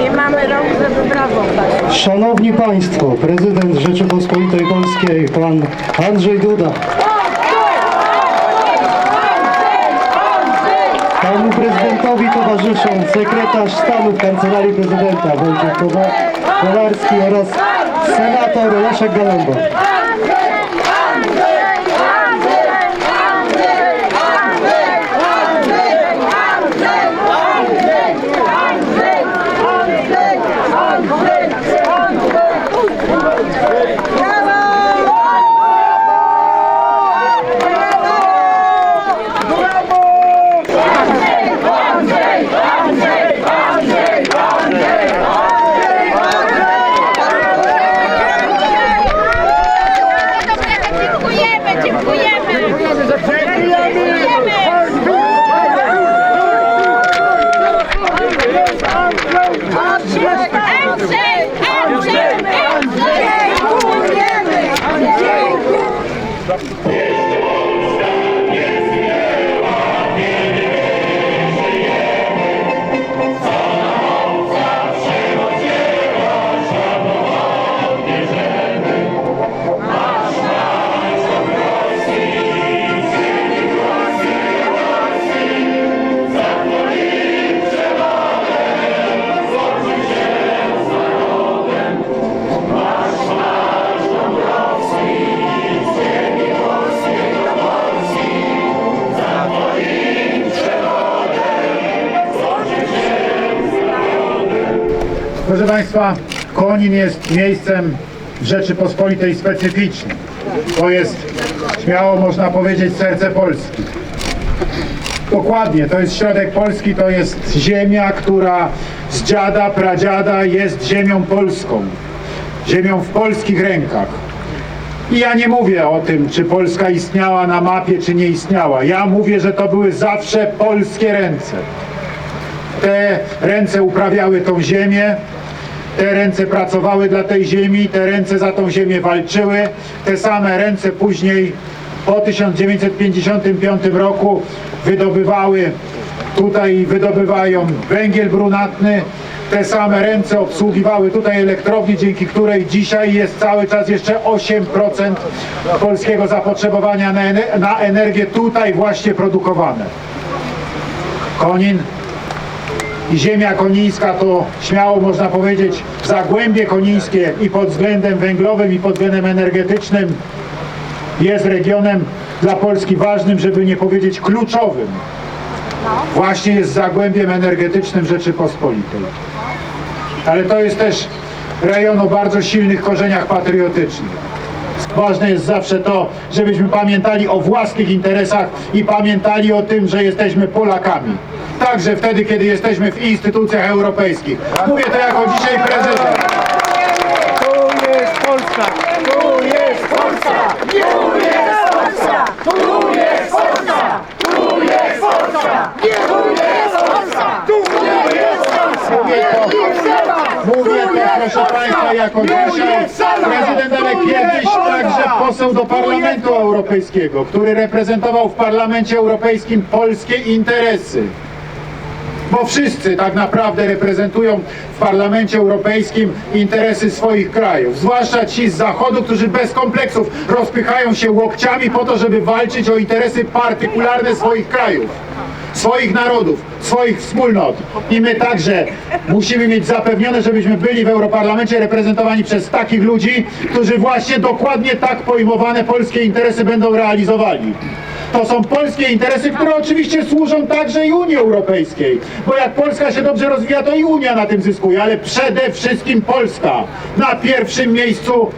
Nie mamy żeby. Szanowni Państwo, prezydent Rzeczypospolitej Polskiej, pan Andrzej Duda. Panu prezydentowi towarzyszą sekretarz stanu w Kancelarii Prezydenta Wojciech Kowa- Kowarski oraz senator Leszek Galemba. Państwa, Konin jest miejscem Rzeczypospolitej specyficznym. To jest, śmiało można powiedzieć, serce Polski. Dokładnie, to jest środek Polski, to jest ziemia, która z dziada, pradziada jest ziemią polską. Ziemią w polskich rękach. I ja nie mówię o tym, czy Polska istniała na mapie, czy nie istniała. Ja mówię, że to były zawsze polskie ręce. Te ręce uprawiały tą ziemię, te ręce pracowały dla tej ziemi, te ręce za tą ziemię walczyły, te same ręce później po 1955 roku wydobywały tutaj wydobywają węgiel brunatny, te same ręce obsługiwały tutaj elektrownię, dzięki której dzisiaj jest cały czas jeszcze 8% polskiego zapotrzebowania na, na energię tutaj właśnie produkowane. Konin ziemia konińska to śmiało można powiedzieć zagłębie konińskie i pod względem węglowym i pod względem energetycznym jest regionem dla Polski ważnym, żeby nie powiedzieć kluczowym. Właśnie jest zagłębiem energetycznym Rzeczypospolitej. Ale to jest też rejon o bardzo silnych korzeniach patriotycznych. Ważne jest zawsze to, żebyśmy pamiętali o własnych interesach i pamiętali o tym, że jesteśmy Polakami. Także wtedy, kiedy jesteśmy w instytucjach europejskich. Mówię to jako dzisiaj prezydent. Tu jest Polska! Tu jest Polska! Mówię to, mówię to proszę Państwa jako dzisiaj prezydent, ale kiedyś także poseł do Parlamentu Europejskiego, który reprezentował w Parlamencie Europejskim polskie interesy. Bo wszyscy tak naprawdę reprezentują w Parlamencie Europejskim interesy swoich krajów. Zwłaszcza ci z Zachodu, którzy bez kompleksów rozpychają się łokciami po to, żeby walczyć o interesy partykularne swoich krajów, swoich narodów, swoich wspólnot. I my także musimy mieć zapewnione, żebyśmy byli w Europarlamencie reprezentowani przez takich ludzi, którzy właśnie dokładnie tak pojmowane polskie interesy będą realizowali. To są polskie interesy, które oczywiście służą także i Unii Europejskiej. Bo jak Polska się dobrze rozwija, to i Unia na tym zyskuje, ale przede wszystkim Polska na pierwszym miejscu,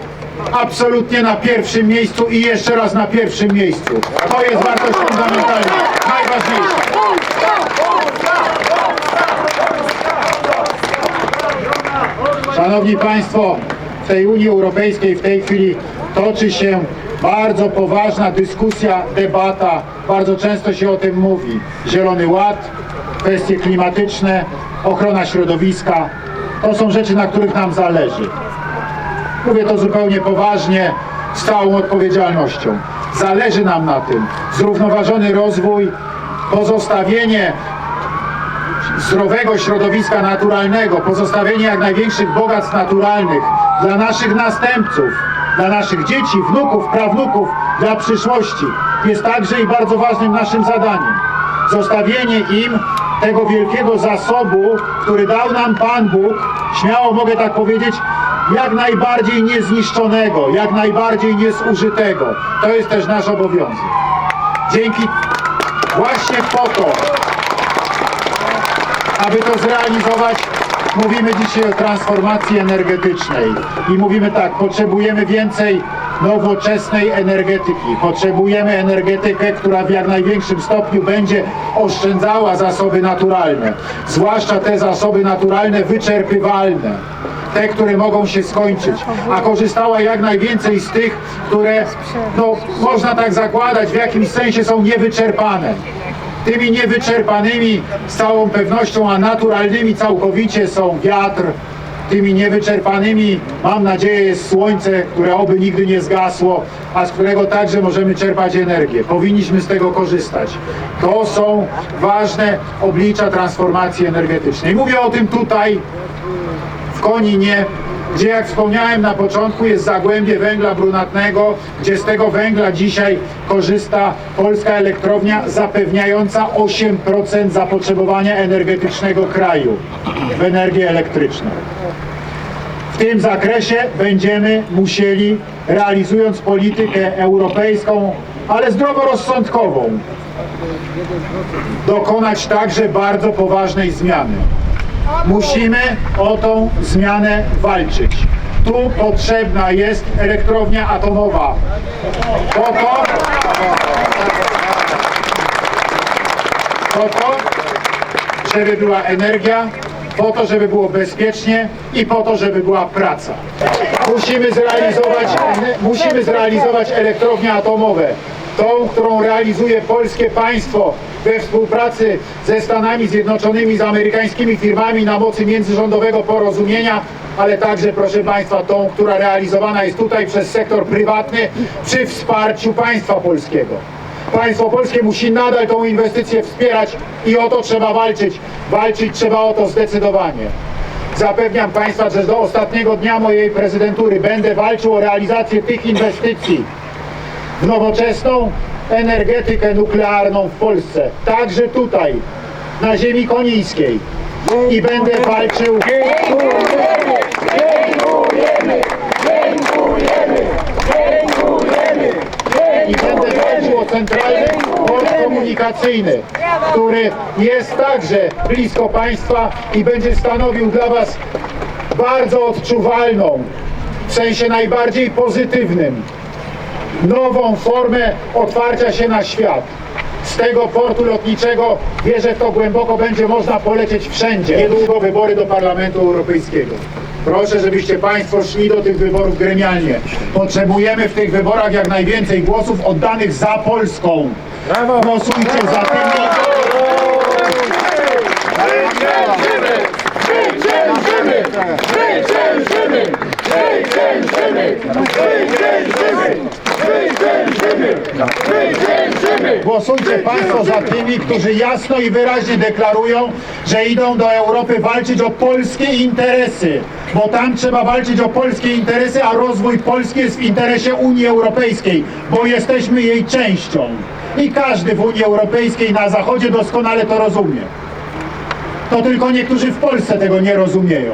absolutnie na pierwszym miejscu i jeszcze raz na pierwszym miejscu. To jest wartość fundamentalna, Szanowni Państwo, w tej Unii Europejskiej w tej chwili toczy się bardzo poważna dyskusja, debata. Bardzo często się o tym mówi. Zielony Ład, kwestie klimatyczne, ochrona środowiska. To są rzeczy, na których nam zależy. Mówię to zupełnie poważnie, z całą odpowiedzialnością. Zależy nam na tym. Zrównoważony rozwój, pozostawienie zdrowego środowiska naturalnego, pozostawienie jak największych bogactw naturalnych dla naszych następców, dla naszych dzieci, wnuków, prawnuków, dla przyszłości jest także i bardzo ważnym naszym zadaniem. Zostawienie im tego wielkiego zasobu, który dał nam Pan Bóg, śmiało mogę tak powiedzieć, jak najbardziej niezniszczonego, jak najbardziej niezużytego. To jest też nasz obowiązek. Dzięki właśnie po to, aby to zrealizować, mówimy dzisiaj o transformacji energetycznej i mówimy tak, potrzebujemy więcej nowoczesnej energetyki. Potrzebujemy energetykę, która w jak największym stopniu będzie oszczędzała zasoby naturalne, zwłaszcza te zasoby naturalne wyczerpywalne. Te, które mogą się skończyć, a korzystała jak najwięcej z tych, które, no, można tak zakładać, w jakimś sensie są niewyczerpane. Tymi niewyczerpanymi z całą pewnością, a naturalnymi całkowicie są wiatr. Tymi niewyczerpanymi, mam nadzieję, jest słońce, które oby nigdy nie zgasło, a z którego także możemy czerpać energię. Powinniśmy z tego korzystać. To są ważne oblicza transformacji energetycznej. Mówię o tym tutaj, w Koninie, gdzie jak wspomniałem na początku jest zagłębie węgla brunatnego, gdzie z tego węgla dzisiaj korzysta polska elektrownia zapewniająca 8% zapotrzebowania energetycznego kraju w energię elektryczną. W tym zakresie będziemy musieli, realizując politykę europejską, ale zdroworozsądkową, dokonać także bardzo poważnej zmiany. Musimy o tą zmianę walczyć. Tu potrzebna jest elektrownia atomowa. Po to, po to, żeby była energia, po to, żeby było bezpiecznie i po to, żeby była praca. Musimy zrealizować, musimy zrealizować elektrownie atomowe. Tą, którą realizuje polskie państwo we współpracy ze Stanami Zjednoczonymi, z amerykańskimi firmami na mocy międzyrządowego porozumienia, ale także, proszę Państwa, tą, która realizowana jest tutaj przez sektor prywatny przy wsparciu państwa polskiego. Państwo polskie musi nadal tą inwestycję wspierać i o to trzeba walczyć. Walczyć trzeba o to zdecydowanie. Zapewniam Państwa, że do ostatniego dnia mojej prezydentury będę walczył o realizację tych inwestycji w nowoczesną energetykę nuklearną w Polsce. Także tutaj, na ziemi konińskiej. I będę walczył... i będę walczył o centralny port komunikacyjny, który jest także blisko Państwa i będzie stanowił dla Was bardzo odczuwalną, w sensie najbardziej pozytywnym, nową formę otwarcia się na świat. Z tego portu lotniczego wierzę w to głęboko będzie można polecieć wszędzie. Niedługo wybory do Parlamentu Europejskiego. Proszę, żebyście Państwo szli do tych wyborów gremialnie. Potrzebujemy w tych wyborach jak najwięcej głosów oddanych za Polską. Głosujcie za tymi. Głosujcie Państwo za tymi, którzy jasno i wyraźnie deklarują, że idą do Europy walczyć o polskie interesy, bo tam trzeba walczyć o polskie interesy, a rozwój Polski jest w interesie Unii Europejskiej, bo jesteśmy jej częścią. I każdy w Unii Europejskiej na Zachodzie doskonale to rozumie. To tylko niektórzy w Polsce tego nie rozumieją.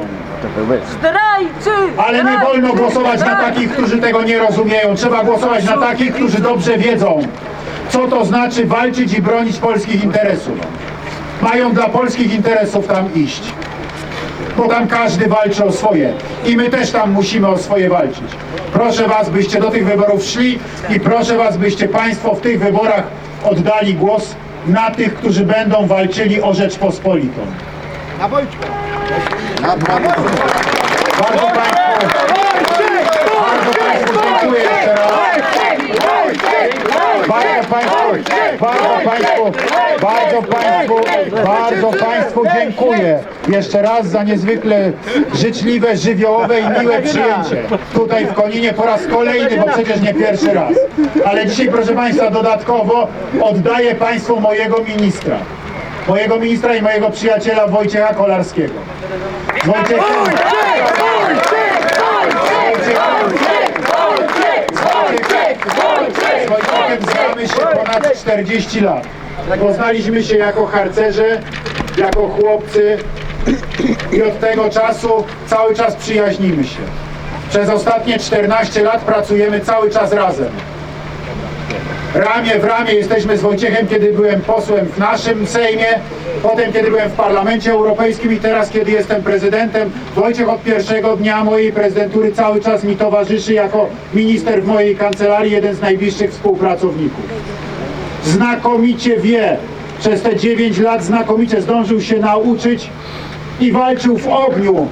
Zdrajcy! Ale nie wolno głosować na takich, którzy tego nie rozumieją. Trzeba głosować na takich, którzy dobrze wiedzą, co to znaczy walczyć i bronić polskich interesów. Mają dla polskich interesów tam iść. Bo tam każdy walczy o swoje. I my też tam musimy o swoje walczyć. Proszę Was, byście do tych wyborów szli i proszę Was, byście Państwo w tych wyborach oddali głos na tych, którzy będą walczyli o Rzeczpospolitą. Bardzo Państwu, bardzo Państwu dziękuję jeszcze raz. Bardzo Państwu, bardzo Państwu, bardzo Państwu, bardzo Państwu dziękuję jeszcze raz za niezwykle życzliwe, żywiołowe i miłe przyjęcie tutaj w Koninie po raz kolejny, bo przecież nie pierwszy raz. Ale dzisiaj, proszę Państwa, dodatkowo oddaję Państwu mojego ministra. Mojego ministra i mojego przyjaciela Wojciecha Kolarskiego. Z Wojciechem, z Wojciechem znamy się ponad 40 lat. Poznaliśmy się jako harcerze, jako chłopcy i od tego czasu cały czas przyjaźnimy się. Przez ostatnie 14 lat pracujemy cały czas razem. Ramię w ramię jesteśmy z Wojciechem, kiedy byłem posłem w naszym Sejmie, potem kiedy byłem w Parlamencie Europejskim i teraz kiedy jestem prezydentem. Wojciech od pierwszego dnia mojej prezydentury cały czas mi towarzyszy jako minister w mojej kancelarii, jeden z najbliższych współpracowników. Znakomicie wie, przez te 9 lat znakomicie zdążył się nauczyć i walczył w ogniu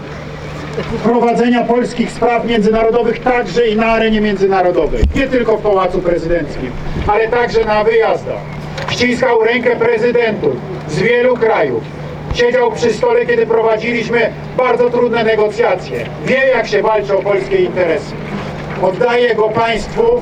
prowadzenia polskich spraw międzynarodowych także i na arenie międzynarodowej. Nie tylko w Pałacu Prezydenckim, ale także na wyjazdach. Ściskał rękę prezydentów z wielu krajów. Siedział przy stole, kiedy prowadziliśmy bardzo trudne negocjacje. Wie, jak się walczy o polskie interesy. Oddaję go Państwu,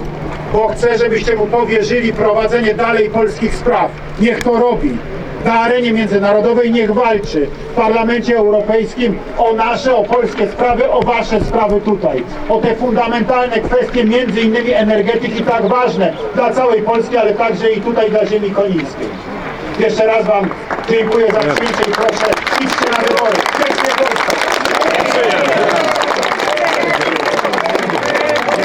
bo chcę, żebyście mu powierzyli prowadzenie dalej polskich spraw. Niech to robi na arenie międzynarodowej niech walczy w Parlamencie Europejskim o nasze, o polskie sprawy, o wasze sprawy tutaj. O te fundamentalne kwestie, między innymi energetyki, tak ważne dla całej Polski, ale także i tutaj dla ziemi konińskiej. Jeszcze raz wam dziękuję za przyjęcie i proszę idźcie na wybory. Pięknie Polska!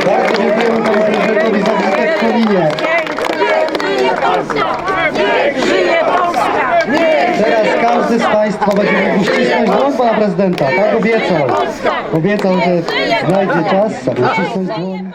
Bardzo dziękujemy panu prezydentowi za wizytę w Koninie. Żyje Polska! Teraz każdy z Państwa będzie mógł ścisnąć dłoń pana prezydenta. Tak obiecał. Obiecał, że znajdzie czas, aby ścisnąć.